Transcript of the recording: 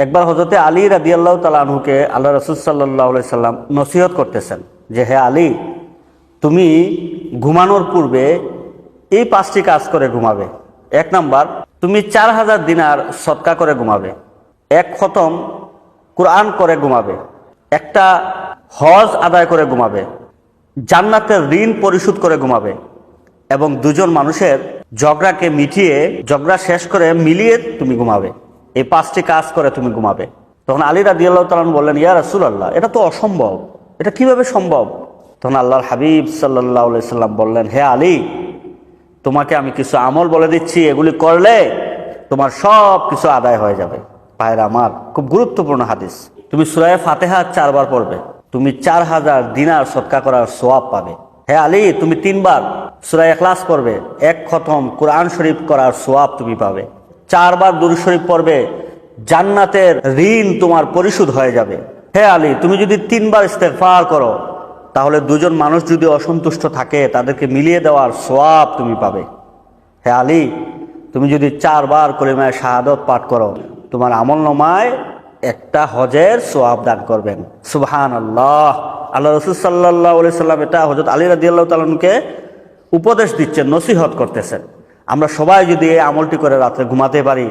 একবার হজরতে আলী রাদি আল্লাহ তালাহুকে আল্লাহ রসুল সাল্লাহ সাল্লাম নসিহত করতেছেন যে, হে আলী, তুমি ঘুমানোর পূর্বে এই পাঁচটি কাজ করে ঘুমাবে। এক নাম্বার, তুমি চার হাজার দিনার সৎকা করে ঘুমাবে। এক খতম কোরআন করে ঘুমাবে। একটা হজ আদায় করে ঘুমাবে। জান্নাতের ঋণ পরিশোধ করে ঘুমাবে। এবং দুজন মানুষের ঝগড়াকে মিটিয়ে, ঝগড়া শেষ করে মিলিয়ে তুমি ঘুমাবে। এই পাঁচটি কাজ করে তুমি ঘুমাবে। তখন আলী রাদি আল্লাহ তালন বললেন, ইয়া রাসুল আল্লাহ এটা তো অসম্ভব। এটা কীভাবে সম্ভব? তখন আল্লাহর হাবিব সাল্লাহ সাল্লাম বললেন, হে আলী, তোমাকে আমি কিছু আমল বলে দিচ্ছি। এগুলি করলে তোমার সব কিছু আদায় হয়ে যাবে। পায়ের আমার খুব গুরুত্বপূর্ণ হাদিস। তুমি সুরায় ফাতেহা চারবার পড়বে। তুমি চার হাজার দিনার সৎকা করার সোয়াব পাবে। হে আলী, তুমি তিনবার সুরায় ক্লাস পড়বে। এক খতম কোরআন শরীফ করার সোয়াব তুমি পাবে। চারবার দুরু শরীফ পড়বে, জান্নাতের ঋণ তোমার পরিশোধ হয়ে যাবে। হে আলী, তুমি যদি তিনবার ইস্তেফার করো, তাহলে দুজন মানুষ যদি অসন্তুষ্ট থাকে, তাদেরকে মিলিয়ে দেওয়ার সোয়াব তুমি পাবে। হে আলী, তুমি যদি চারবার কলিমায় শাহাদত পাঠ করো, তোমার আমল নমায় একটা হজের সোয়াব দান করবেন। সুবহান আল্লাহ আল্লাহ রসুল সাল্লাহ সাল্লাম এটা হজরত আলী রাদি আল্লাহ তালনকে উপদেশ দিচ্ছেন, নসিহত করতেছেন। আমরা সবাই যদি এই আমলটি করে রাত্রে ঘুমাতে পারি